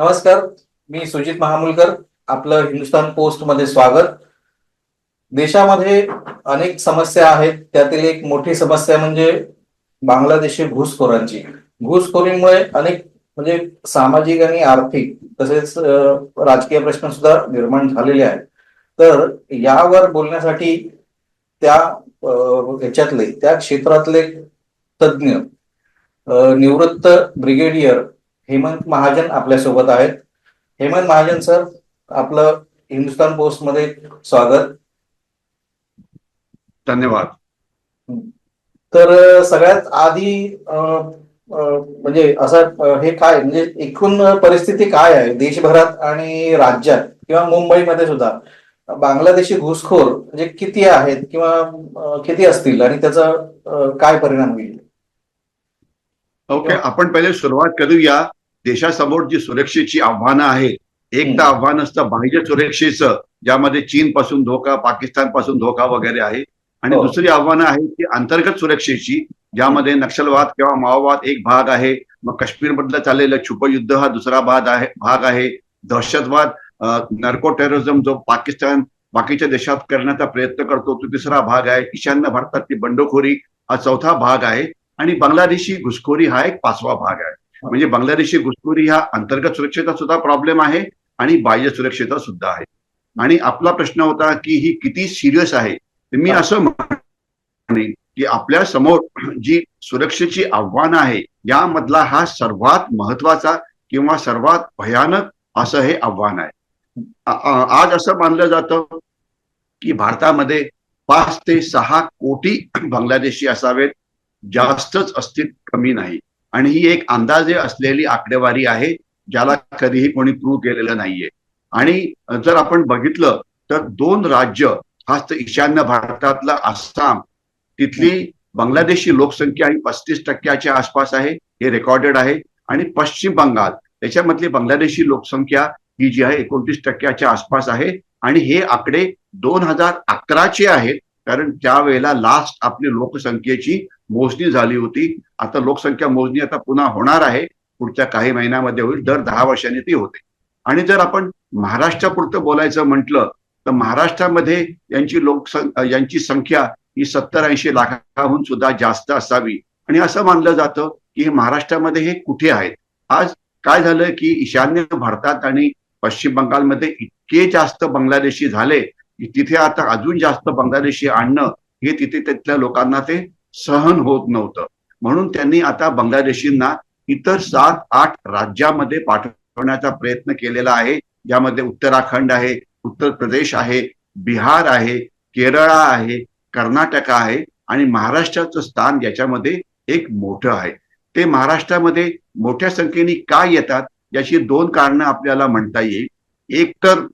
नमस्कार मी सुजित महामुलकर आपलं हिंदुस्थान पोस्टमध्ये स्वागत. देशामध्ये अनेक समस्या आहेत त्यातील एक मोठी समस्या म्हणजे बांगलादेशी घुसखोरांची. घुसखोरीमुळे अनेक म्हणजे सामाजिक आणि आर्थिक तसेच राजकीय प्रश्न सुद्धा निर्माण झालेले आहेत. तर यावर बोलण्यासाठी त्या ह्याच्यातले त्या क्षेत्रातले तज्ज्ञ निवृत्त ब्रिगेडियर हेमंत महाजन आपल्यासोबत आहेत. हेमंत महाजन सर आपलं हिंदुस्थान पोस्टमध्ये स्वागत. धन्यवाद. तर सगळ्यात आधी म्हणजे असं हे काय म्हणजे एकूण परिस्थिती काय आहे? देशभरात आणि राज्यात किंवा मुंबईमध्ये सुद्धा बांगलादेशी घुसखोर म्हणजे किती आहेत किंवा किती असतील आणि त्याचा काय परिणाम होईल? ओके आपण पहिले सुरुवात करूया. देशासमोर जी सुरक्षेची आव्हानं आहेत एक तर. आव्हान असतं बाह्य सुरक्षेचं ज्यामध्ये चीन पासून धोका पाकिस्तानपासून धोका वगैरे आहे. आणि हो. दुसरी आव्हानं आहेत की अंतर्गत सुरक्षेची ज्यामध्ये नक्षलवाद किंवा माओवाद एक भाग आहे. मग काश्मीर मधलं चाललेलं छुपयुद्ध हा दुसरा भाग आहे भाग आहे. दहशतवाद नर्को टेररिझम जो पाकिस्तान बाकीच्या देशात करण्याचा प्रयत्न करतो तो तिसरा भाग आहे. ईशान्य भारतातली बंडखोरी हा चौथा भाग आहे. आणि बांगलादेशी घुसखोरी हा एक पाचवा भाग आहे. म्हणजे बांगलादेशी घुसखोरी हा अंतर्गत सुरक्षेचा सुद्धा प्रॉब्लेम आहे आणि बाह्य सुरक्षेचा सुद्धा आहे. आणि आपला प्रश्न होता की ही किती सिरियस आहे? तर मी असं म्हणेन की आपल्यासमोर जी सुरक्षेची आव्हानं आहे यामधला हा सर्वात महत्त्वाचा किंवा सर्वात भयानक असं हे आव्हान आहे. आज असं मानलं जातं की भारतामध्ये पाच ते सहा कोटी बांगलादेशी असावेत जास्तच असतील कमी नाही. आणि ही एक अंदाजे असलेली आकडेवारी आहे ज्याला कधीही कोणी प्रूव्ह केलेलं नाहीये. आणि जर आपण बघितलं तर दोन राज्य खास तर ईशान्य भारतातलं आसाम तिथली बांगलादेशी लोकसंख्या ही पस्तीस टक्क्याच्या आसपास आहे हे रेकॉर्डेड आहे. आणि पश्चिम बंगाल त्याच्यामधली बांगलादेशी लोकसंख्या ही जी आहे एकोणतीस टक्क्याच्या आसपास आहे. आणि हे आकडे दोन हजार अकराचे आहेत कारण त्यावेळेला लास्ट आपली लोकसंख्येची मोजणी झाली होती. आता लोकसंख्या मोजणी आता पुन्हा होणार आहे. पुढच्या काही महिन्यामध्ये होईल. दर दहा वर्षांनी ती होते. आणि जर आपण महाराष्ट्रापुरतं बोलायचं म्हटलं तर महाराष्ट्रामध्ये यांची लोकसं यांची संख्या ही सत्तर ऐंशी लाखाहून सुद्धा जास्त असावी. आणि असं मानलं जातं की हे महाराष्ट्रामध्ये हे कुठे आहेत? आज काय झालं की ईशान्य भारतात आणि पश्चिम बंगालमध्ये इतके जास्त बांगलादेशी झाले की तिथे आता अजून जास्त बांगलादेशी आणणं हे तिथे तिथल्या लोकांना ते सहन होत नव्हतं. म्हणून त्यांनी आता बांगलादेशींना इतर सात आठ राज्यामध्ये पाठवण्याचा प्रयत्न केलेला आहे. ज्यामध्ये उत्तराखंड आहे उत्तर प्रदेश आहे बिहार आहे केरळ आहे कर्नाटक आहे आणि महाराष्ट्राचं स्थान याच्यामध्ये एक मोठं आहे. ते महाराष्ट्रामध्ये मोठ्या संख्येने का येतात याची दोन कारणं आपल्याला म्हणता येईल. एक तर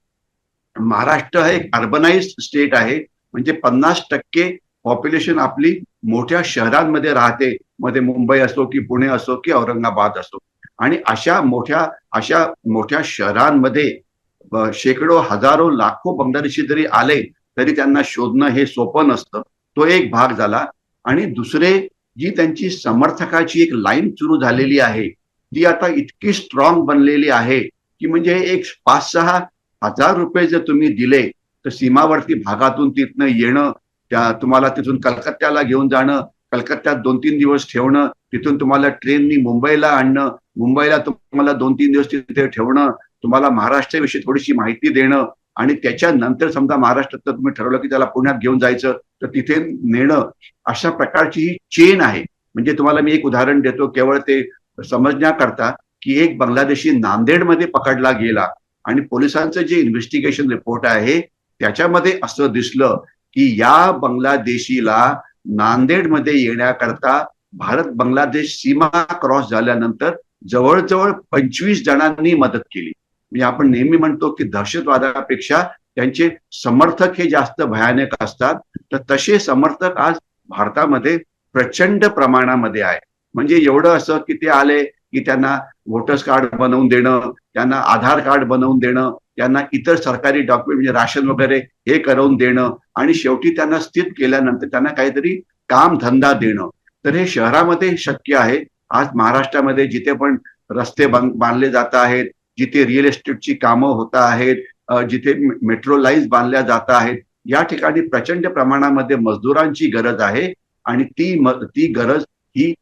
महाराष्ट्र हा एक अर्बनाइज स्टेट आहे. म्हणजे पन्नास टक्के पॉप्युलेशन आपली मोठ्या शहरांमध्ये राहते. मध्ये मुंबई असो की पुणे असो की औरंगाबाद असो. आणि अशा मोठ्या अशा मोठ्या शहरांमध्ये शेकडो हजारो लाखो बांगलादेशी जरी आले तरी त्यांना शोधणं हे सोपं नसतं. तो एक भाग झाला. आणि दुसरे जी त्यांची समर्थकाची एक लाईन सुरू झालेली आहे ती आता इतकी स्ट्रॉंग बनलेली आहे की म्हणजे एक पाच सहा हजार रुपये जर तुम्ही दिले तर सीमावर्ती भागातून तिथनं येणं त्या तुम्हाला तिथून कलकत्त्याला घेऊन जाणं कलकत्त्यात दोन तीन दिवस ठेवणं तिथून तुम्हाला ट्रेननी मुंबईला आणणं मुंबईला तुम्हाला दोन तीन दिवस तिथे ठेवणं तुम्हाला महाराष्ट्राविषयी थोडीशी माहिती देणं आणि त्याच्यानंतर समजा महाराष्ट्रात तुम्ही ठरवलं की त्याला पुण्यात घेऊन जायचं तर तिथे नेणं अशा प्रकारची ही चेन आहे. म्हणजे तुम्हाला मी एक उदाहरण देतो केवळ ते समजण्याकरता की एक बांगलादेशी नांदेडमध्ये पकडला गेला आणि पोलिसांचं जे इन्व्हेस्टिगेशन रिपोर्ट आहे त्याच्यामध्ये असं दिसलं की या बांगलादेशीला नांदेडमध्ये येण्याकरता भारत बांगलादेश सीमा क्रॉस झाल्यानंतर जवळजवळ पंचवीस जणांनी मदत केली. म्हणजे आपण नेहमी म्हणतो की दहशतवादापेक्षा त्यांचे समर्थक हे जास्त भयानक असतात. तर तसे समर्थक आज भारतामध्ये प्रचंड प्रमाणामध्ये आहे म्हणजे एवढं असं की ते आले की त्यांना वोटर्स कार्ड बनवून देणं त्यांना आधार कार्ड बनवून देणं त्यांना इतर सरकारी डॉक्युमेंट म्हणजे राशन वगैरे हे करून देणं आणि शेवटी त्यांना स्थित केल्यानंतर त्यांना काहीतरी काम धंदा देणं. तर हे शहरामध्ये शक्य आहे. आज महाराष्ट्रामध्ये जिथे पण रस्ते बांधले जात आहेत जिथे रिअल इस्टेटची कामं होत आहेत जिथे मेट्रो लाईन्स बांधल्या जात आहेत या ठिकाणी प्रचंड प्रमाणामध्ये मजदुरांची गरज आहे आणि ती म- ती गरज ही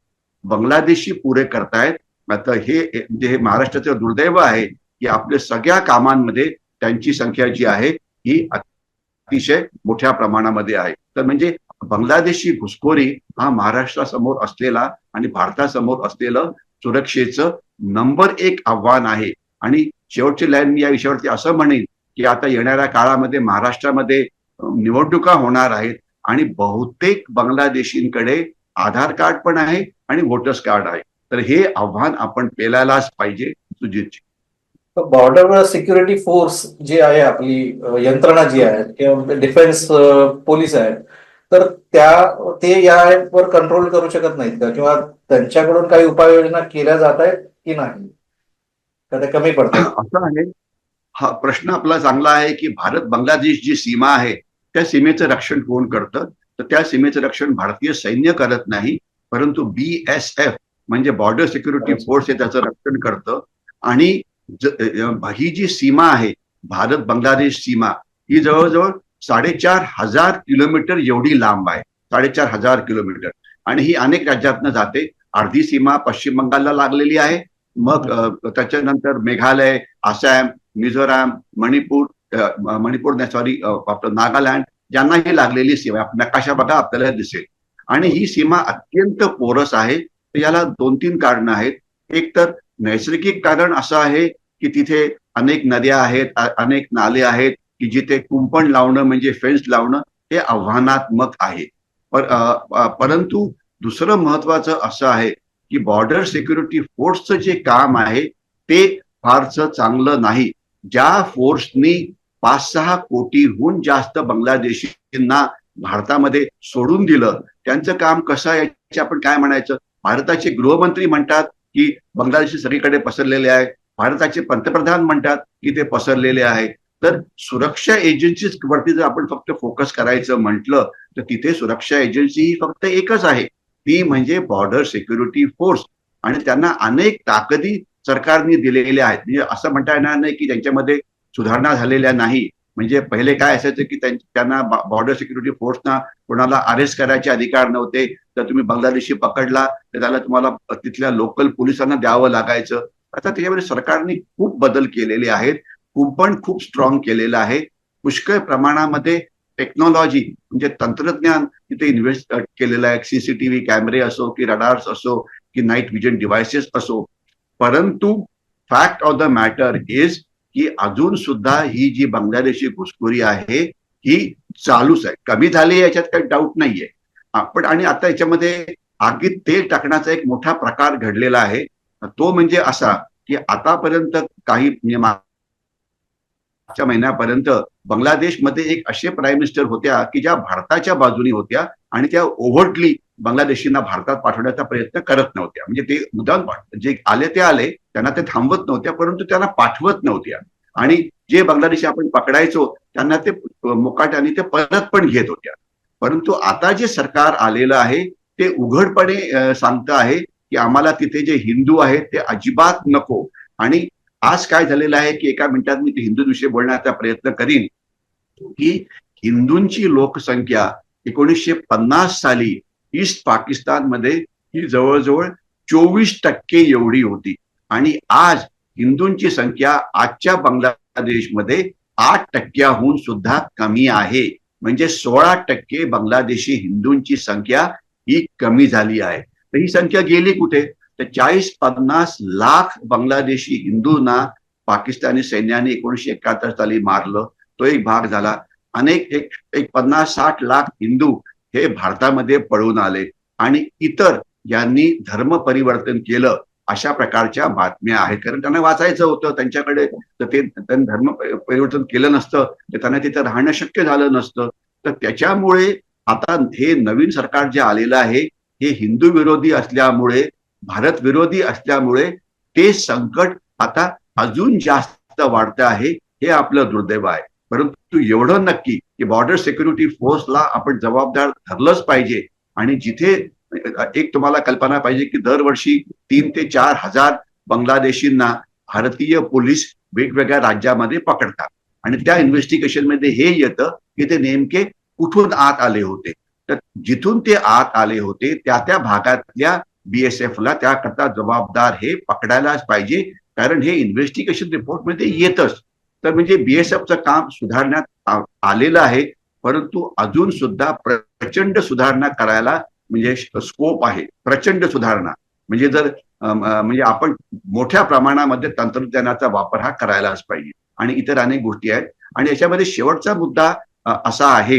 बांगलादेशी पुरे करतायत. आता हे म्हणजे हे महाराष्ट्राचं दुर्दैव आहे की आपल्या सगळ्या कामांमध्ये त्यांची संख्या जी आहे ही अतिशय मोठ्या प्रमाणामध्ये आहे. तर म्हणजे बांगलादेशी घुसखोरी हा महाराष्ट्रासमोर असलेला आणि भारतासमोर असलेलं सुरक्षेचं नंबर एक आव्हान आहे. आणि शेवटची लाईन मी या विषयावरती असं म्हणेन की आता येणाऱ्या काळामध्ये महाराष्ट्रामध्ये निवडणुका होणार आहेत आणि बहुतेक बांगलादेशींकडे आधार कार्ड पण आहे आणि वोटर्स कार्ड आहे. तर हे आव्हान आपण पेलायलाच पाहिजे सुजितजी. बॉर्डर सिक्युरिटी फोर्स जी आहे आपली यंत्रणा जी आहे किंवा डिफेन्स पोलीस आहेत तर त्या ते यावर कंट्रोल करू शकत नाहीत का? किंवा त्यांच्याकडून काही उपाययोजना केल्या जात आहेत की नाही? का त्या कमी पडतात? असं आहे. हा प्रश्न आपला चांगला आहे की भारत बांगलादेश जी सीमा आहे त्या सीमेचं रक्षण कोण करतं? तर त्या सीमेचं रक्षण भारतीय सैन्य करत नाही परंतु बी एस एफ म्हणजे बॉर्डर सिक्युरिटी फोर्स हे त्याचं रक्षण करतं. आणि ही जी सीमा आहे भारत बांगलादेश सीमा ही जवळजवळ साडेचार हजार किलोमीटर एवढी लांब आहे. साडेचार हजार किलोमीटर. आणि ही अनेक राज्यातनं जाते. अर्धी सीमा पश्चिम बंगालला लागलेली आहे. मग त्याच्यानंतर मेघालय आसाम मिझोराम मणिपूर मणिपूर नाही सॉरी आपलं नागालँड ज्यांना ही लागलेली सीमा. नकाशा बघा आपल्याला दिसेल. आणि ही सीमा अत्यंत पोरस आहे. तर याला दोन तीन कारणं आहेत. एक तर नैसर्गिक कारण असं आहे की तिथे अनेक नद्या आहेत अनेक नाले आहेत की जिथे कुंपण लावणं म्हणजे फेन्स लावणं हे आव्हानात्मक आहे. पर- परंतु दुसरं महत्वाचं असं आहे की बॉर्डर सिक्युरिटी फोर्सचं जे काम आहे ते फारसं चांगलं नाही. ज्या फोर्सनी पाच सहा कोटीहून जास्त बांगलादेशींना भारतामध्ये सोडून दिलं त्यांचं काम कसं आहे याचे आपण काय म्हणायचं? भारताचे गृहमंत्री म्हणतात की बांगलादेशी सगळीकडे पसरलेले आहे. भारताचे पंतप्रधान म्हणतात की ते पसरलेले आहे. तर सुरक्षा एजन्सीज वरती जर आपण फक्त फोकस करायचं म्हटलं तर तिथे सुरक्षा एजन्सी ही फक्त एकच आहे. ती म्हणजे बॉर्डर सिक्युरिटी फोर्स आणि त्यांना अनेक ताकदी सरकारने दिलेल्या आहेत. म्हणजे असं म्हणता येणार नाही की त्यांच्यामध्ये सुधारणा झालेल्या नाही. म्हणजे पहिले काय असायचं की त्यांना बॉर्डर सिक्युरिटी फोर्सना कोणाला अरेस्ट करायचे अधिकार नव्हते. जर तुम्ही बांगलादेशी पकडला तर त्याला तुम्हाला तिथल्या लोकल पोलिसांना द्यावं लागायचं. आता त्याच्यामध्ये सरकारने खूप बदल केलेले आहेत. कुंपण खूप स्ट्रॉंग केलेलं आहे. पुष्कळ प्रमाणामध्ये टेक्नॉलॉजी म्हणजे तंत्रज्ञान तिथे इन्व्हेस्ट केलेलं आहे. सीसीटीव्ही कॅमेरे असो की रडार्स असो की नाईट विजन डिव्हायसेस असो. परंतु fact of the matter is की अजून सुद्धा ही जी बांगलादेशी घुसखोरी आहे ही चालूच आहे. कमी झाली याच्यात काही डाऊट नाहीये. आपण आणि आता याच्यामध्ये आगीत तेल टाकण्याचा एक मोठा प्रकार घडलेला आहे. तो म्हणजे असा की आतापर्यंत काही म्हणजे मागच्या महिन्यापर्यंत बांगलादेशमध्ये एक असे प्राईम मिनिस्टर होत्या की ज्या भारताच्या बाजूनी होत्या आणि त्या ओव्हर्टली बांगलादेशींना भारतात पाठवण्याचा प्रयत्न करत नव्हत्या. म्हणजे ते मुद्दाम जे आले ते आले त्यांना ते थांबवत नव्हत्या परंतु त्यांना पाठवत नव्हत्या. आणि जे बांगलादेशी आपण पकडायचो त्यांना ते मुकाट्याने ते परत पण घेत होत्या. परंतु आता जे सरकार आलेलं आहे ते उघडपणे सांगतं आहे की आम्हाला तिथे जे हिंदू आहेत ते अजिबात नको. आणि आज काय झालेलं आहे की एका मिनिटात मी ते हिंदूंविषयी बोलण्याचा प्रयत्न करीन की हिंदूंची लोकसंख्या एकोणीसशे पन्नास साली ईस्ट पाकिस्तानमध्ये ही जवळजवळ चोवीस टक्के एवढी होती. आणि आज हिंदूंची संख्या आजच्या बांगलादेशमध्ये आठ टक्क्याहून सुद्धा कमी आहे. म्हणजे सोळा टक्के बांगलादेशी हिंदूंची संख्या ही कमी झाली आहे. तर ही संख्या गेली कुठे? तर चाळीस पन्नास लाख बांगलादेशी हिंदूंना पाकिस्तानी सैन्याने एकोणीशे एकाहत्तर साली मारलं. तो एक भाग झाला. अनेक एक एक पन्नास साठ लाख हिंदू हे भारतामध्ये पळून आले. आणि इतर ज्यांनी धर्म परिवर्तन केलं अशा प्रकारच्या बातम्या आहेत. कारण त्यांना वाचायचं होतं त्यांच्याकडे तर ते त्यांनी धर्म परिवर्तन केलं नसतं तर त्यांना तिथं राहणं शक्य झालं नसतं. तर त्याच्यामुळे आता हे नवीन सरकार जे आलेलं आहे हे हिंदू विरोधी असल्यामुळे भारत विरोधी असल्यामुळे ते संकट आता अजून जास्त वाढतं आहे हे आपलं दुर्दैव आहे. परंतु एवढं नक्की की बॉर्डर सिक्युरिटी फोर्सला आपण जबाबदार धरलंच पाहिजे. आणि जिथे एक तुम्हाला कल्पना पाहिजे की दरवर्षी तीन ते चार हजार बांगलादेशींना भारतीय पोलीस वेगवेगळ्या राज्यामध्ये पकडतात. आणि त्या इन्व्हेस्टिगेशनमध्ये हे येतं की ते नेमके कुठून आत आले होते. तर जिथून ते आत आले होते त्या त्या भागातल्या बीएसएफला त्याकरता जबाबदार हे पकडायलाच पाहिजे. कारण हे इन्व्हेस्टिगेशन रिपोर्टमध्ये येतच. तर म्हणजे बीएसएफचं काम सुधारण्यात आलेलं आहे. परंतु अजून सुद्धा प्रचंड सुधारणा करायला म्हणजे स्कोप आहे प्रचंड सुधारणा. म्हणजे जर म्हणजे आपण मोठ्या प्रमाणामध्ये तंत्रज्ञानाचा वापर हा करायलाच पाहिजे. आणि इतर अनेक गोष्टी आहेत. आणि याच्यामध्ये शेवटचा मुद्दा असा आहे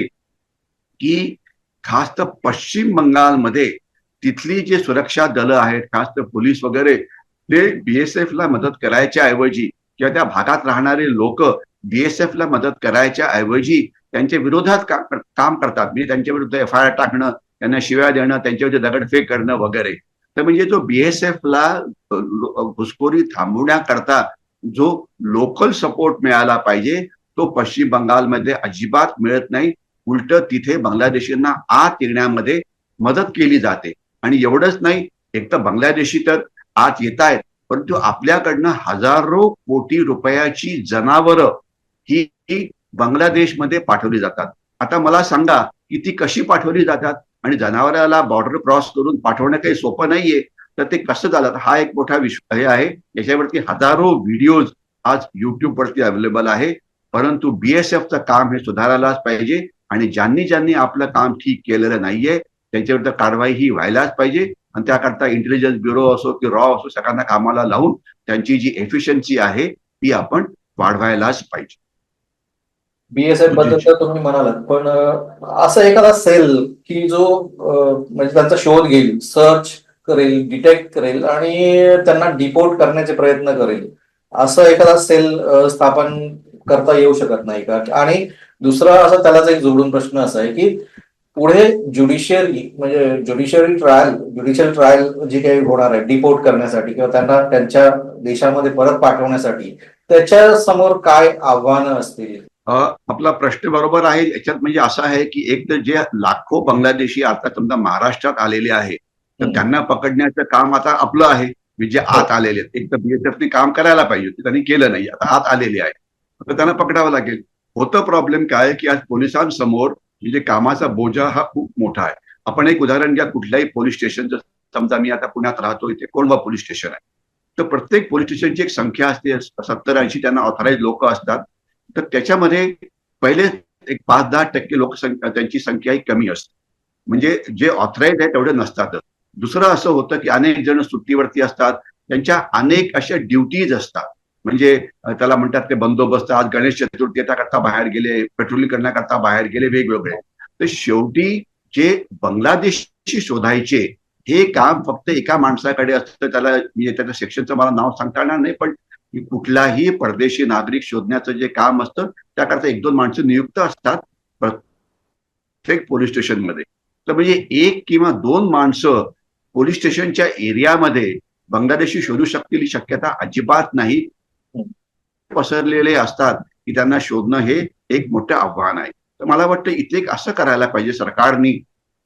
की खास तर पश्चिम बंगालमध्ये तिथली जे सुरक्षा दलं आहेत खास तर पोलीस वगैरे ते बीएसएफ ला मदत करायच्या ऐवजी किंवा त्या भागात राहणारे लोक बीएसएफ ला मदत करायच्या ऐवजी त्यांच्या विरोधात काम करतात. म्हणजे त्यांच्या विरुद्ध एफ आय आर टाकणं त्यांना शिव्या देणं त्यांच्याविरुद्ध दगडफेक करणं वगैरे. तर म्हणजे जो बीएसएफ ला घुसखोरी थांबवण्याकरता जो लोकल सपोर्ट मिळाला पाहिजे तो पश्चिम बंगालमध्ये अजिबात मिळत नाही. उलट तिथे बांगलादेशींना आत येण्यामध्ये मदत केली जाते. आणि एवढंच नाही एक तर बांगलादेशी तर आत येत आहेत परंतु आपल्याकडनं हजारो कोटी रुपयाची जनावरं ही बांगलादेशमध्ये पाठवली जातात. आता मला सांगा की ती कशी पाठवली जातात? आणि जनावराला बॉर्डर क्रॉस करून पाठवणं काही सोपं नाहीये तर ते कसं झालं? हा एक मोठा विषय हे आहे. याच्यावरती हजारो व्हिडिओज आज युट्यूबवरती अवेलेबल आहे. परंतु बीएसएफचं काम हे सुधारायलाच पाहिजे आणि ज्यांनी ज्यांनी आपलं काम ठीक केलेलं नाहीये त्यांच्याविरुद्ध कारवाई ही व्हायलाच पाहिजे. आणि त्याकरता इंटेलिजन्स ब्युरो असो की रॉ असो सगळ्यांना कामाला लावून त्यांची जी एफिशियन्सी आहे ती आपण वाढवायलाच पाहिजे. बीएसएफबद्दल तर तुम्ही म्हणालात पण असा एखादा सेल की जो म्हणजे त्यांचा शोध घेईल सर्च करेल डिटेक्ट करेल आणि त्यांना डिपोर्ट करण्याचे प्रयत्न करेल असं एखादा सेल स्थापन करता येऊ शकत नाही का? आणि दुसरा असा त्यालाच एक जोडून प्रश्न असा आहे की पुढे ज्युडिशियरी म्हणजे ज्युडिशियरी ट्रायल ज्युडिशियल ट्रायल जी काही होणार आहे डिपोर्ट करण्यासाठी किंवा त्यांना त्यांच्या देशामध्ये परत पाठवण्यासाठी त्याच्यासमोर काय आव्हानं असतील? आपला प्रश्न बरोबर आहे. याच्यात म्हणजे असं आहे की एक तर जे लाखो बांगलादेशी आता समजा महाराष्ट्रात आलेले आहे तर. त्यांना पकडण्याचं काम आता आपलं आहे. म्हणजे जे आत आलेले आहेत. एक तर बीएसएफने काम करायला पाहिजे ते त्यांनी केलं नाही. आता आत आलेले आहे तर त्यांना पकडावं लागेल. होतं प्रॉब्लेम काय की आज पोलिसांसमोर म्हणजे कामाचा बोजा हा खूप मोठा आहे. आपण एक उदाहरण घ्या. कुठल्याही पोलीस स्टेशनचं. समजा मी आता पुण्यात राहतो इथे कोणवा पोलीस स्टेशन आहे. तर प्रत्येक पोलीस स्टेशनची एक संख्या असते. सत्तर ऐंशी त्यांना ऑथराईज लोक असतात. तर त्याच्यामध्ये पहिले एक पाच दहा टक्के लोकसंख्या त्यांची संख्या ही कमी असते. म्हणजे जे ऑथराईज आहे तेवढे नसतातच. दुसरं असं होतं की अनेक जण सुट्टीवरती असतात. त्यांच्या अनेक अशा ड्युटीज असतात. म्हणजे त्याला म्हणतात ते बंदोबस्त आज गणेश चतुर्थी करता बाहेर गेले पेट्रोलिंग करण्याकरता बाहेर गेले वेगवेगळे. तर शेवटी जे बांगलादेशी शोधायचे हे काम फक्त एका माणसाकडे असतं त्याला म्हणजे त्याच्या सेक्शनचं मला नाव सांगता येणार नाही पण की कुठलाही परदेशी नागरिक शोधण्याचं जे काम असतं त्याकरता एक दोन माणसं नियुक्त असतात प्रत्येक पोलीस स्टेशनमध्ये. तर म्हणजे एक किंवा दोन माणसं पोलीस स्टेशनच्या एरियामध्ये बांगलादेशी शोधू शकतील ही शक्यता अजिबात नाही. पसरलेले असतात की त्यांना शोधणं हे एक मोठं आव्हान आहे. तर मला वाटतं इथे एक असं करायला पाहिजे सरकारनी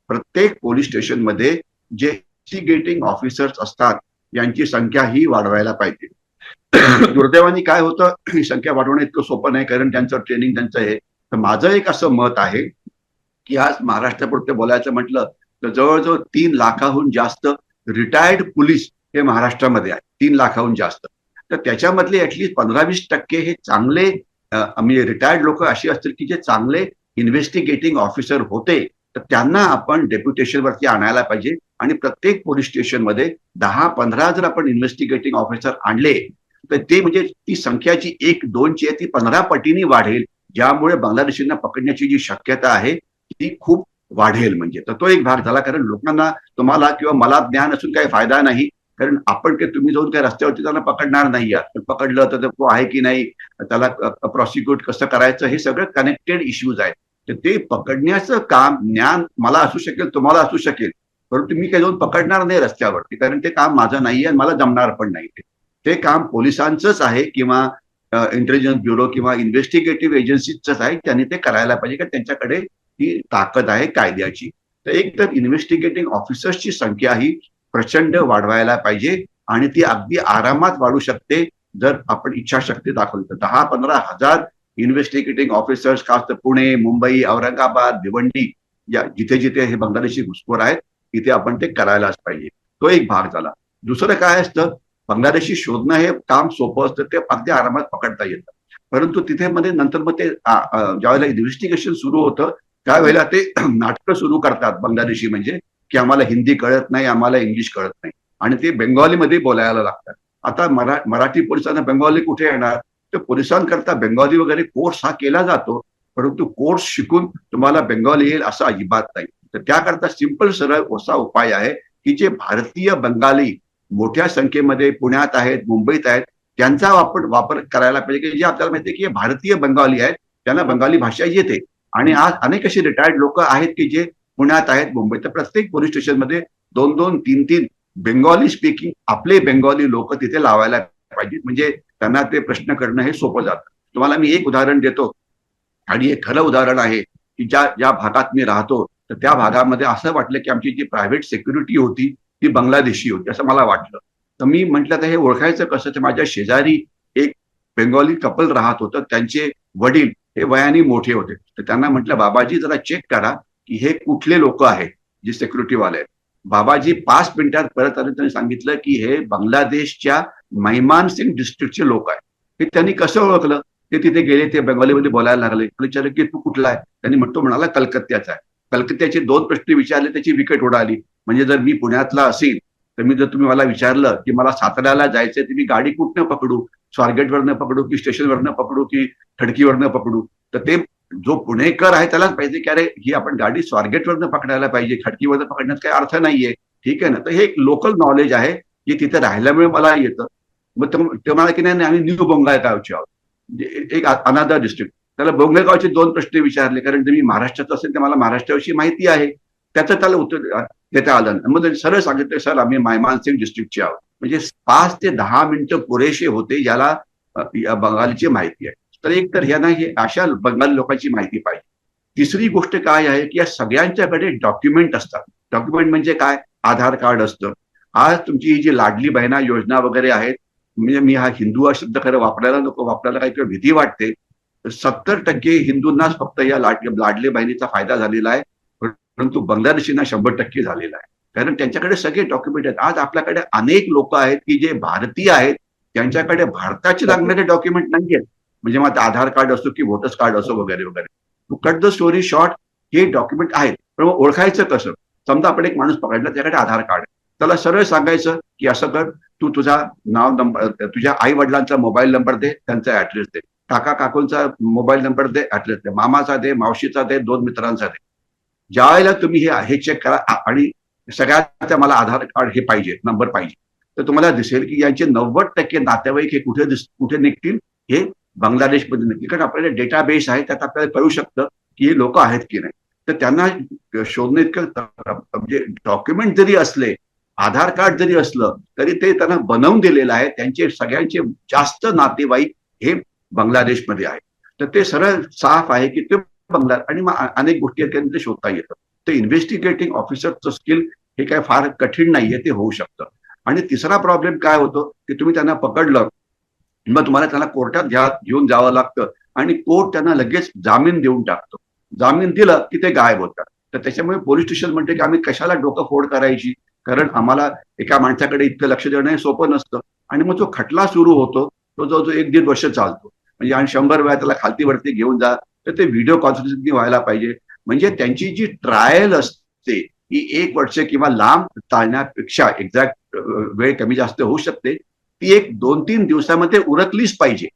प्रत्येक पोलीस स्टेशनमध्ये जे इन्व्हेस्टिगेटिंग ऑफिसर्स असतात यांची संख्या ही वाढवायला पाहिजे. दुर्दैवानी काय होतं ही संख्या वाढवणं इतकं सोपं नाही कारण त्यांचं ट्रेनिंग त्यांचं हे. तर माझं एक असं मत आहे की आज महाराष्ट्रापुरते बोलायचं म्हटलं तर जवळजवळ तीन लाखाहून जास्त रिटायर्ड पोलीस हे महाराष्ट्रामध्ये आहे. तीन लाखाहून जास्त. तर त्याच्यामधले ऍटलीस्ट पंधरा वीस टक्के हे चांगले म्हणजे रिटायर्ड लोक अशी असतील की जे चांगले इन्व्हेस्टिगेटिंग ऑफिसर होते. तर त्यांना आपण डेप्युटेशन वरती आणायला पाहिजे. आणि प्रत्येक पोलीस स्टेशनमध्ये दहा पंधरा जर आपण इन्व्हेस्टिगेटिंग ऑफिसर आणले तर ते म्हणजे ती संख्या जी एक दोनची आहे ती पंधरा पटीने वाढेल ज्यामुळे बांगलादेशींना पकडण्याची जी शक्यता आहे ती खूप वाढेल म्हणजे. तर तो एक भाग झाला कारण लोकांना तुम्हाला किंवा मला ज्ञान असून काही फायदा नाही कारण आपण काही तुम्ही जाऊन काही रस्त्यावरती त्यांना पकडणार नाही आहात पकडलं तर तो आहे की नाही त्याला प्रॉसिक्यूट कसं करायचं हे सगळं कनेक्टेड इश्यूज आहेत. तर ते पकडण्याचं काम ज्ञान मला असू शकेल तुम्हाला असू शकेल परंतु मी काही जाऊन पकडणार नाही रस्त्यावरती कारण ते काम माझं नाही आणि मला जमणार पण नाही ते. ते काम पोलिसांचंच आहे किंवा इंटेलिजन्स ब्युरो किंवा इन्व्हेस्टिगेटिव्ह एजन्सीच आहे त्यांनी ते करायला पाहिजे कारण त्यांच्याकडे ती ताकद आहे कायद्याची. तर एक तर इन्व्हेस्टिगेटिंग ऑफिसर्सची संख्या ही प्रचंड वाढवायला पाहिजे आणि ती अगदी आरामात वाढू शकते जर आपण इच्छाशक्ती दाखवली तर. दहा पंधरा हजार इन्व्हेस्टिगेटिंग ऑफिसर्स खास तर पुणे मुंबई औरंगाबाद भिवंडी या जिथे जिथे हे बांगलादेशी घुसखोर आहेत तिथे आपण ते करायलाच पाहिजे. तो एक भाग झाला. दुसरं काय असतं? बांगलादेशी शोधणं हे काम सोपं असतं ते अगदी आरामात पकडता येतं. परंतु तिथे मध्ये नंतर मग ते ज्यावेळेला इन्व्हेस्टिगेशन सुरू होतं त्यावेळेला ते नाटकं सुरू करतात बांगलादेशी म्हणजे की आम्हाला हिंदी कळत नाही आम्हाला इंग्लिश कळत नाही. आणि ते बेंगॉलीमध्ये बोलायला लागतात. आता मरा मराठी पोलिसांना बेंगॉली कुठे येणार? तर पोलिसांकरता बेंगॉली वगैरे कोर्स हा केला जातो परंतु कोर्स शिकून तुम्हाला बेंगॉली येईल असं अजिबात नाही. तर त्याकरता सिंपल सरळ असा उपाय आहे की जे भारतीय बंगाली मोठ्या संख्येमध्ये पुण्यात आहेत मुंबईत आहेत त्यांचा वापर वापर करायला पाहिजे. की जे आपल्याला माहिती की भारतीय बंगाली आहेत त्यांना बंगाली भाषा येते. आणि आज अनेक असे रिटायर्ड लोक आहेत की जे पुण्यात आहेत मुंबईत. तर प्रत्येक पोलीस स्टेशनमध्ये दोन दोन तीन तीन बेंगॉली स्पीकिंग आपले बेंगॉली लोक तिथे लावायला पाहिजेत म्हणजे त्यांना ते प्रश्न करणं हे सोपं जातं. तुम्हाला मी एक उदाहरण देतो. आणि एक खरं उदाहरण आहे की ज्या ज्या भागात मी राहतो तर त्या भागामध्ये असं वाटलं की आमची जी प्रायव्हेट सिक्युरिटी होती ती बांगलादेशी होती असं मला वाटलं. तर मी म्हटलं तर हे ओळखायचं कसं? तर माझ्या शेजारी एक बेंगॉली कपल राहत होतं. त्यांचे वडील हे वयाने मोठे होते. तर त्यांना म्हटलं बाबाजी जरा चेक करा की हे कुठले लोक आहेत जे सिक्युरिटीवाले आहेत? बाबाजी पाच मिनिटात परत आले त्यांनी सांगितलं की हे बांगलादेशच्या मैमान सिंग डिस्ट्रिक्टचे लोक आहेत. हे त्यांनी कसं ओळखलं? ते तिथे गेले ते बंगालीमध्ये बोलायला लागले. विचारलं की तू कुठला आहे? त्यांनी म्हणतो म्हणाला कलकत्त्याचा आहे. कलकत्त्याचे दोन प्रश्न विचारले त्याची विकेट उडाली म्हणजे जर मी पुण्यातला असेल तर मी जर तुम्ही मला विचारलं की मला साताऱ्याला जायचंय तर मी गाडी कुठनं पकडू? स्वारगेटवरनं पकडू की स्टेशनवरनं पकडू की खडकीवरनं पकडू? तर ते जो पुणेकर आहे त्यालाच पाहिजे की अरे ही आपण गाडी स्वारगेटवरनं पकडायला पाहिजे खडकीवरनं पकडण्यात काही अर्थ नाहीये. ठीक आहे ना? तर हे एक लोकल नॉलेज आहे की तिथे राहिल्यामुळे मला येतं. मग ते मला की नाही आम्ही न्यू बोंगायगावचे आहोत. म्हणजे एक अनादर डिस्ट्रिक्ट त्याला बोंगेगावचे दोन प्रश्न विचारले कारण तुम्ही मी महाराष्ट्रात असेल तर मला महाराष्ट्राविषयी माहिती आहे. त्याचं त्याला उत्तर देता आलं मग सरळ सांगितलं सर आम्ही मायमानसिंग डिस्ट्रिक्टचे आहोत. म्हणजे पाच ते दहा मिनिटं पुरेसे होते याला बंगालची माहिती आहे. तर एक तर ह्यांना हे अशा बंगाली लोकांची माहिती पाहिजे. तिसरी गोष्ट काय आहे की या सगळ्यांच्याकडे डॉक्युमेंट असतात. डॉक्युमेंट म्हणजे काय? आधार कार्ड असतं. आज तुमची ही जी लाडली बहिणा योजना वगैरे आहेत म्हणजे मी हा हिंदू हा शब्द खरं वापरायला नको वापरायला काही भीती वाटते. सत्तर टक्के हिंदूंनाच फक्त या लाड लाडली बहिणीचा फायदा झालेला आहे परंतु बांगलादेशींना शंभर टक्के झालेला आहे. कारण त्यांच्याकडे सगळे डॉक्युमेंट आहेत. आज आपल्याकडे अनेक लोक आहेत की जे भारतीय आहेत त्यांच्याकडे भारताचे लागणारे डॉक्युमेंट नाही आहेत म्हणजे मग आधार कार्ड असो की वोटर्स कार्ड असो वगैरे वगैरे. To cut the story short हे डॉक्युमेंट आहेत. पण मग ओळखायचं कसं? समजा आपण एक माणूस पकडला त्याच्याकडे आधार कार्ड त्याला सरळ सांगायचं की असं कर तू तुझा नाव नंबर तुझ्या आई वडिलांचा मोबाईल नंबर दे त्यांचा ऍड्रेस दे. काका काकूंचा मोबाईल नंबर दे ऍड्रेस दे मामाचा दे मावशीचा दे दोन मित्रांचा दे. ज्या वेळेला तुम्ही हे हे चेक करा आणि सगळ्यात मला आधार कार्ड हे पाहिजे नंबर पाहिजे तर तुम्हाला दिसेल की यांचे नव्वद टक्के नातेवाईक हे कुठे दिस कुठे निघतील हे बांगलादेशमध्ये निघतील. कारण आपल्याला डेटाबेस आहे त्यात आपल्याला कळू शकतं की हे लोक आहेत की नाही. तर त्यांना शोधणे इतकं म्हणजे डॉक्युमेंट जरी असले आधार कार्ड जरी असलं तरी ते त्यांना बनवून दिलेलं आहे. त्यांचे सगळ्यांचे जास्त नातेवाईक हे बांगलादेशमध्ये आहे. तर ते सरळ साफ आहे की ते बांगला आणि मग अनेक गोष्टी आहेत ते शोधता येतात तर इन्व्हेस्टिगेटिंग ऑफिसरचं स्किल हे काय फार कठीण नाहीये ते होऊ शकतं. आणि तिसरा प्रॉब्लेम काय होतो की तुम्ही त्यांना पकडलं मग तुम्हाला त्यांना कोर्टात घ्या घेऊन जावं लागतं आणि कोर्ट त्यांना लगेच जामीन देऊन टाकतो. जामीन दिलं की ते गायब होतात. तर त्याच्यामुळे पोलीस स्टेशन म्हणते की आम्ही कशाला डोकं फोड करायची? कारण आम्हाला एका माणसाकडे इतकं लक्ष देणं हे सोपं नसतं. आणि मग जो खटला सुरू होतो तो जो जो एक दीड वर्ष चालतो. म्हणजे आणि शंभर वेळा त्याला खालती वरती घेऊन जा तर ते व्हिडिओ कॉन्फरन्सिंग व्हायला पाहिजे. म्हणजे त्यांची जी ट्रायल असते ही एक वर्ष किंवा लांब चालण्यापेक्षा एक्झॅक्ट वेळ कमी जास्त होऊ शकते. ती एक दोन तीन दिवसामध्ये उरकलीच पाहिजे.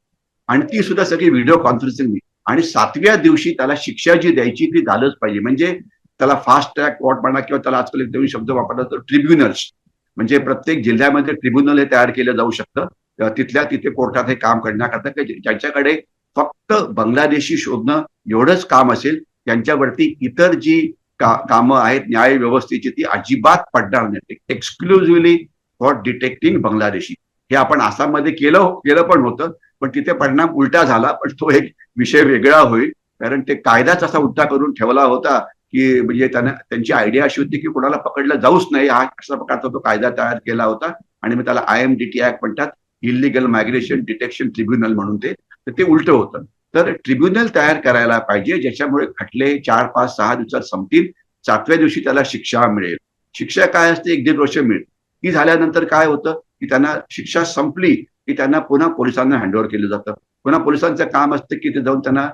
आणि ती सुद्धा सगळी व्हिडिओ कॉन्फरन्सिंग आणि सातव्या दिवशी त्याला शिक्षा जी द्यायची ती झालंच पाहिजे. म्हणजे त्याला फास्ट ट्रॅक कोर्ट म्हणा किंवा त्याला आजकाल एक नवीन शब्द वापरला तर ट्रिब्युनल्स म्हणजे प्रत्येक जिल्ह्यामध्ये ट्रिब्युनल हे तयार केलं जाऊ शकतं. तिथल्या तिथे कोर्टात हे काम करण्याकरता ज्यांच्याकडे फक्त बांगलादेशी शोधणं एवढंच काम असेल त्यांच्यावरती इतर जी का कामं आहेत न्याय व्यवस्थेची ती अजिबात पडणार नाही. Exclusively for detecting Bangladeshi. हे आपण आसाममध्ये केलं केलं पण होतं पण तिथे परिणाम उलटा झाला पण तो एक विषय वेगळा होईल. कारण ते कायदाच असा उलटा करून ठेवला होता की म्हणजे त्यांना त्यांची आयडिया अशी होती की कोणाला पकडलं जाऊच नाही हा अशा प्रकारचा तो कायदा तयार केला होता. आणि मग त्याला I M D T act म्हणतात. इलिगल मायग्रेशन डिटेक्शन ट्रिब्युनल म्हणून ते तर ते उलट होतं. तर ट्रिब्युनल तयार करायला पाहिजे ज्याच्यामुळे खटले चार पाच सहा दिवसात संपतील. सातव्या दिवशी त्याला शिक्षा मिळेल. शिक्षा काय असते? एक दीड वर्ष मिळेल. ती झाल्यानंतर काय होतं? की त्यांना शिक्षा संपली की त्यांना पुन्हा पोलिसांना हँडओव्हर केलं जातं. पुन्हा पोलिसांचं काम असतं की ते जाऊन त्यांना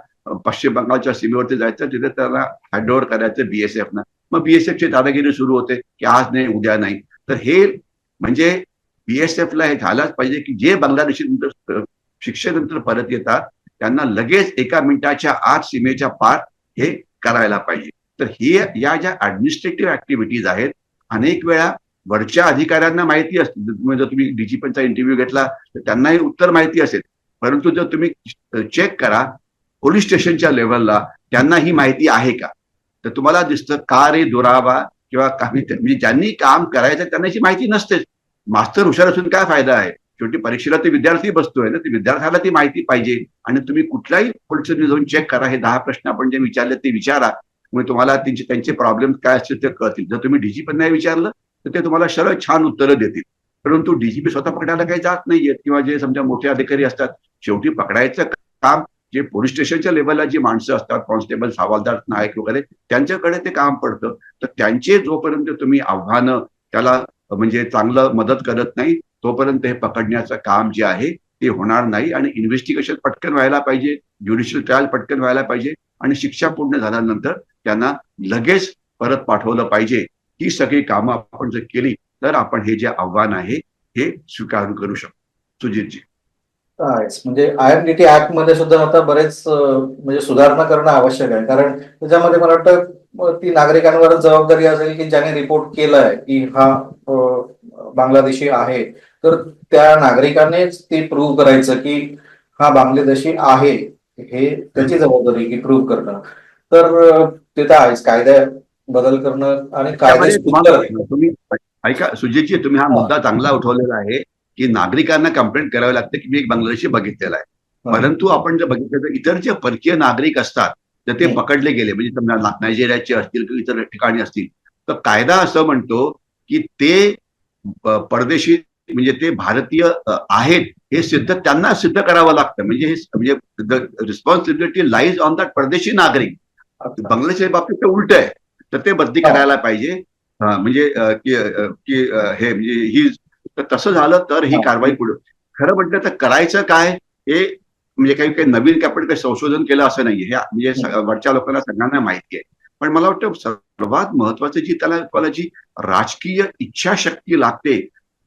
पश्चिम बंगालच्या सीमेवरती जायचं तिथे त्यांना हँडओव्हर करायचं बीएसएफनं मग बीएसएफची दादागिरी सुरू होते की आज नाही उद्या नाही. तर हे म्हणजे बीएसएफला हे झालंच पाहिजे की जे बांगलादेशी नंतर शिक्षेनंतर परत येतात त्यांना लगेच एका मिनिटाच्या आत सीमेच्या पार हे करायला पाहिजे. तर हे या ज्या ऍडमिनिस्ट्रेटिव्ह ऍक्टिव्हिटीज आहेत अनेक वेळा वरच्या अधिकाऱ्यांना माहिती असते. जर तुम्ही डीजीपीचा इंटरव्ह्यू घेतला तर त्यांनाही उत्तर माहिती असेल. परंतु जर तुम्ही चेक करा पोलीस स्टेशनच्या लेवलला त्यांना ही माहिती आहे का? तर तुम्हाला दिसतं का रे दुरावा किंवा काही म्हणजे ज्यांनी काम करायचं त्यांना ही माहिती नसतेच. मास्तर हुशार असून काय फायदा आहे? शेवटी परीक्षेला ते विद्यार्थी बसतोय ना ते विद्यार्थ्याला ती माहिती पाहिजे. आणि तुम्ही कुठल्याही पोलीस जाऊन चेक करा. हे दहा प्रश्न आपण जे विचारले ते विचारा. म्हणजे तुम्हाला त्यांचे त्यांचे प्रॉब्लेम काय असतील ते कळतील. जर तुम्ही डीजीपी नाही विचारलं तर ते तुम्हाला सरळ छान उत्तरं देतील. परंतु डीजीपी स्वतः पकडायला काही जात नाहीयेत किंवा जे समजा मोठे अधिकारी असतात शेवटी पकडायचं काम जे पोलीस स्टेशनच्या लेवलला जी माणसं असतात कॉन्स्टेबल हवालदार नायक वगैरे त्यांच्याकडे ते काम पडतं. तर त्यांचे जोपर्यंत तुम्ही आव्हानं त्याला म्हणजे चांगलं मदत करत नाही तोपर्यंत हे पकडण्याचं काम जे आहे ते होणार नाही आणि इन्व्हेस्टिगेशन पटकन व्हायला पाहिजे ज्युडिशियल ट्रायल पटकन व्हायला पाहिजे आणि शिक्षा पूर्ण झाल्यानंतर त्यांना लगेच परत पाठवलं पाहिजे. ही सगळी कामं आपण जर केली तर आपण हे जे आव्हान आहे हे स्वीकारून करू शकतो. सुजितजी. म्हणजे आय एम डी टी ऍक्टमध्ये सुद्धा आता बरेच म्हणजे सुधारणा करणं आवश्यक आहे. कारण त्याच्यामध्ये मला वाटतं ती नागरिकांवरच जबाबदारी असेल की ज्याने रिपोर्ट केलाय की हा बांगलादेशी आहे तर त्या नागरिकानेच ते प्रूव्ह करायचं की हा बांगलादेशी आहे. हे त्याची जबाबदारी की प्रूव्ह करणं. तर ते तर आहेच कायद्यात बदल करणं आणि कायदे. तुम्ही ऐका सुजितजी तुम्ही हा मुद्दा चांगला उठवलेला आहे. की नागरिकांना कंप्लेंट करावी लागते की मी एक बांगलादेशी बघितलेला आहे. परंतु आपण जर बघितलं तर इतर जे परकीय नागरिक असतात तर ते. पकडले गेले. म्हणजे समजा नायजेरियाचे असतील किंवा इतर ठिकाणी असतील. तर कायदा असं म्हणतो की ते परदेशी म्हणजे ते भारतीय आहेत हे सिद्ध त्यांना सिद्ध करावं लागतं. म्हणजे हे म्हणजे रिस्पॉन्सिबिलिटी लाईज ऑन दॅट परदेशी नागरिक. बांगलादेशच्या बाबतीत ते उलट आहे. तर ते बदली. करायला पाहिजे. म्हणजे की हे म्हणजे ही तर तसं झालं तर ही हा. कारवाई पुढे. खरं म्हटलं तर करायचं काय हे म्हणजे काही काही नवीन काही आपण काही संशोधन केलं असं नाहीये. हे म्हणजे स- वरच्या लोकांना सगळ्यांना माहिती आहे. पण मला वाटतं सर्वात महत्वाचं जी त्याला त्याला जी राजकीय इच्छाशक्ती लागते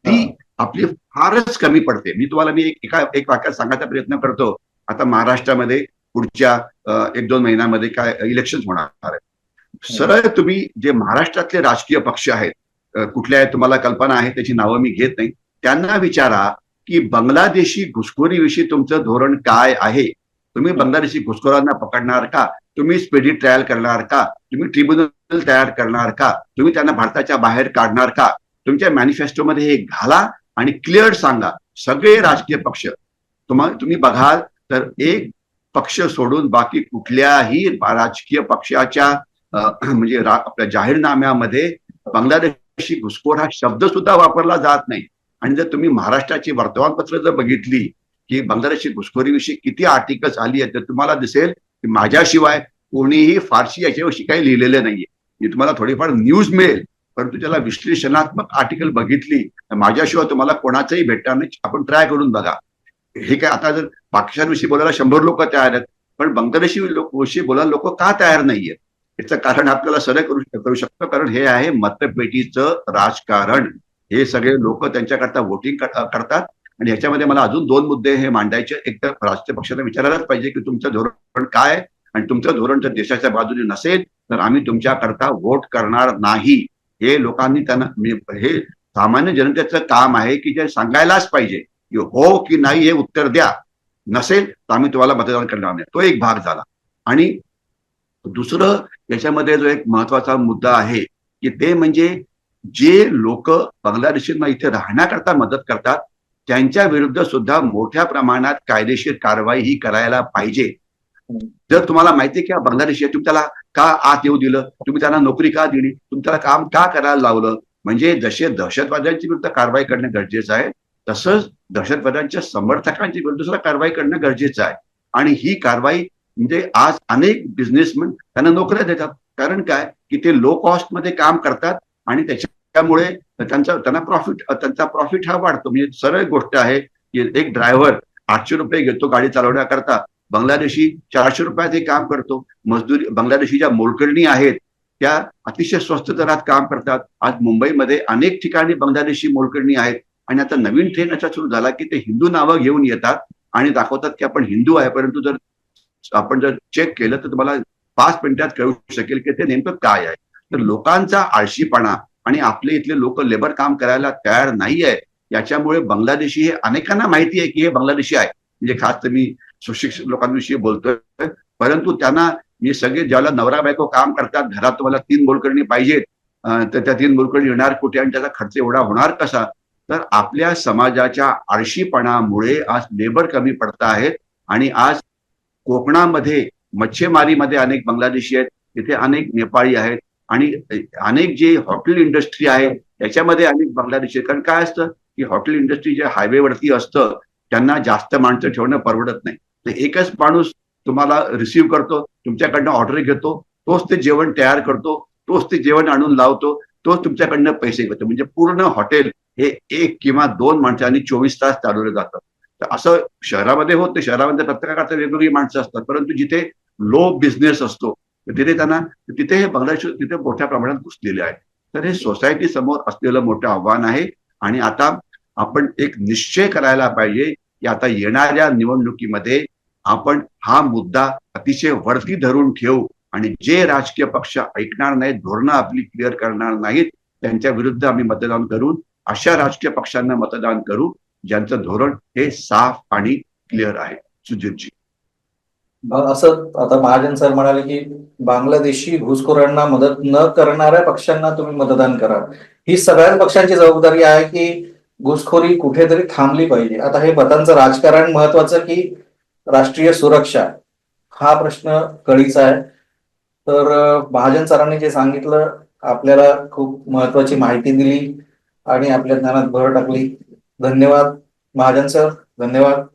ती आपली फारच कमी पडते. मी तुम्हाला मी एक एका वाक्यात सांगायचा प्रयत्न करतो. आता महाराष्ट्रामध्ये पुढच्या एक दोन महिन्यामध्ये काय इलेक्शन होणार आहे सरळ तुम्ही जे महाराष्ट्रातले राजकीय पक्ष आहेत अ, कुठले आहेत तुम्हाला कल्पना आहे त्याची नावं मी घेत नाही. त्यांना विचारा की बांगलादेशी घुसखोरीविषयी तुमचं धोरण काय आहे? तुम्ही बांगलादेशी घुसखोरांना पकडणार का? तुम्ही स्पेडी ट्रायल करणार का? तुम्ही ट्रिब्युनल तयार करणार का? तुम्ही त्यांना भारताच्या बाहेर काढणार का? तुमच्या मॅनिफेस्टोमध्ये हे घाला आणि क्लिअर सांगा. सगळे राजकीय पक्ष. तुम्हाला तुम्ही बघाल तर एक पक्ष सोडून बाकी कुठल्याही राजकीय पक्षाच्या म्हणजे आपल्या जाहीरनाम्यामध्ये बांगलादेशी घुसखोर हा शब्द सुद्धा वापरला जात नाही. आणि जर तुम्ही महाराष्ट्राची वर्तमानपत्र जर बघितली की बांगलादेशी घुसखोरीविषयी किती आर्टिकल्स आली आहेत तर तुम्हाला दिसेल की माझ्याशिवाय कोणीही फारशी याच्याविषयी काही लिहिलेलं नाहीये. मी तुम्हाला थोडीफार न्यूज मिळेल परंतु त्याला विश्लेषणात्मक आर्टिकल बघितली तर माझ्याशिवाय तुम्हाला कोणाचंही भेटणार नाही आपण ट्राय करून बघा. हे काय आता जर पाकिस्तानविषयी बोलायला शंभर लोक तयार आहेत पण बांगलादेशी लोक विषयी बोलायला लोक का तयार नाहीयेत? याचं कारण आपल्याला सरळ करू करू शकतो. कारण हे आहे मतपेटीचं राजकारण. हे सगळे लोक त्यांच्याकरता वोटिंग करतात. आणि याच्यामध्ये मला अजून दोन मुद्दे हे मांडायचे. एक तर राष्ट्रीय पक्षाला विचारायलाच पाहिजे की तुमचं धोरण काय? आणि तुमचं धोरण जर देशाच्या बाजूने नसेल तर आम्ही तुमच्याकरता वोट करणार नाही. हे लोकांनी त्यांना हे सामान्य जनतेचं काम आहे की जे सांगायलाच पाहिजे की हो की नाही हे उत्तर द्या. नसेल तर आम्ही तुम्हाला मतदान करणार नाही. तो एक भाग झाला. आणि दुसरं याच्यामध्ये जो एक महत्त्वाचा मुद्दा आहे की ते म्हणजे जे लोक बांगलादेशींना इथे राहण्याकरता मदत करतात त्यांच्या विरुद्ध सुद्धा मोठ्या प्रमाणात कायदेशीर कारवाई ही करायला पाहिजे. जर तुम्हाला माहिती आहे की बांगलादेशी तुम्ही त्याला का आत येऊ दिलं? तुम्ही त्यांना नोकरी का दिली? तुम्ही त्याला काम का करायला लावलं? म्हणजे जसे दहशतवाद्यांच्या विरुद्ध कारवाई करणं गरजेचं आहे तसंच दहशतवाद्यांच्या समर्थकांच्या विरुद्ध सुद्धा कारवाई करणं गरजेचं आहे. आणि ही कारवाई म्हणजे आज अनेक बिझनेसमॅन त्यांना नोकऱ्या देतात. कारण काय? की ते लो कॉस्टमध्ये काम करतात आणि त्याच्यामुळे त्यांचा त्यांना प्रॉफिट त्यांचा प्रॉफिट हा वाढतो. म्हणजे सरळ गोष्ट आहे की एक ड्रायव्हर आठशे रुपये घेतो गाडी चालवण्याकरता. बांगलादेशी चारशे रुपयात हे काम करतो. मजदूरी बांगलादेशी ज्या मोलकरणी आहेत त्या अतिशय स्वस्त दरात काम करतात. आज मुंबईमध्ये अनेक ठिकाणी बांगलादेशी मोलकरणी आहेत. आणि आता नवीन ट्रेन असा सुरू झाला की ते हिंदू नावं घेऊन येतात आणि दाखवतात की आपण हिंदू आहे. परंतु जर आपण जर चेक केलं तर तुम्हाला पाच मिनिटात कळू शकेल की ते नेमकं काय आहे. तर लोकांचा आळशीपणा आणि आपले इथले लोक लेबर काम करायला तयार नाही आहे याच्यामुळे बांगलादेशी हे अनेकांना माहिती आहे की हे बांगलादेशी आहे. म्हणजे खास तर मी सुशिक्षित लोकांविषयी बोलतोय. परंतु त्यांना हे सगळे ज्याला नवरा बायको काम करतात घरात तुम्हाला तीन मोलकरणी पाहिजेत तर त्या तीन मोलकरणी येणार कुठे आणि त्याचा खर्च एवढा होणार कसा? तर आपल्या समाजाच्या आळशीपणामुळे आज लेबर कमी पडत आहेत आणि आज कोकणामध्ये मच्छीमारीमध्ये अनेक बांगलादेशी आहेत तिथे अनेक नेपाळी आहेत आणि अनेक जे हॉटेल इंडस्ट्री आहे त्याच्यामध्ये अनेक बांगलादेशी आहेत. कारण काय असतं की हॉटेल इंडस्ट्री जे हायवेवरती असतं त्यांना जास्त माणसं ठेवणं परवडत नाही. तर एकच माणूस तुम्हाला रिसीव्ह करतो तुमच्याकडनं ऑर्डर घेतो तोच ते जेवण तयार करतो तोच ते जेवण आणून लावतो तोच तुमच्याकडनं पैसे घेतो. म्हणजे पूर्ण हॉटेल हे एक किंवा दोन माणसांनी चोवीस तास चालवलं जातं. तर असं शहरामध्ये होत शहरामध्ये प्रत्येकाकडे वेगवेगळी माणसं असतात. परंतु जिथे लो बिझनेस असतो तर तिथे त्यांना तिथे हे बांगलादेश तिथे मोठ्या प्रमाणात घुसलेले आहे तर हे सोसायटी समोर असलेलं मोठं आव्हान आहे आणि आता आपण एक निश्चय करायला पाहिजे की आता येणाऱ्या निवडणुकीमध्ये आपण हा मुद्दा अतिशय वरती धरून ठेवू आणि जे राजकीय पक्ष ऐकणार नाहीत धोरणं आपली क्लिअर करणार नाहीत त्यांच्या विरुद्ध आम्ही मतदान करून अशा राजकीय पक्षांना मतदान करू. ज्यांचं धोरण हे साफ आणि क्लिअर आहे. सुजितजी मग असं आता महाजन सर म्हणाले की बांगलादेशी घुसखोरांना मदत न करणाऱ्या पक्षांना तुम्ही मतदान करा ही सगळ्याच पक्षांची जबाबदारी आहे की घुसखोरी कुठेतरी थांबली पाहिजे. आता हे मतांचं राजकारण महत्वाचं की राष्ट्रीय सुरक्षा? हा प्रश्न कळीचा आहे. तर महाजन सरांनी जे सांगितलं आपल्याला खूप महत्वाची माहिती दिली आणि आपल्या ज्ञानात भर टाकली. धन्यवाद महाजन सर धन्यवाद.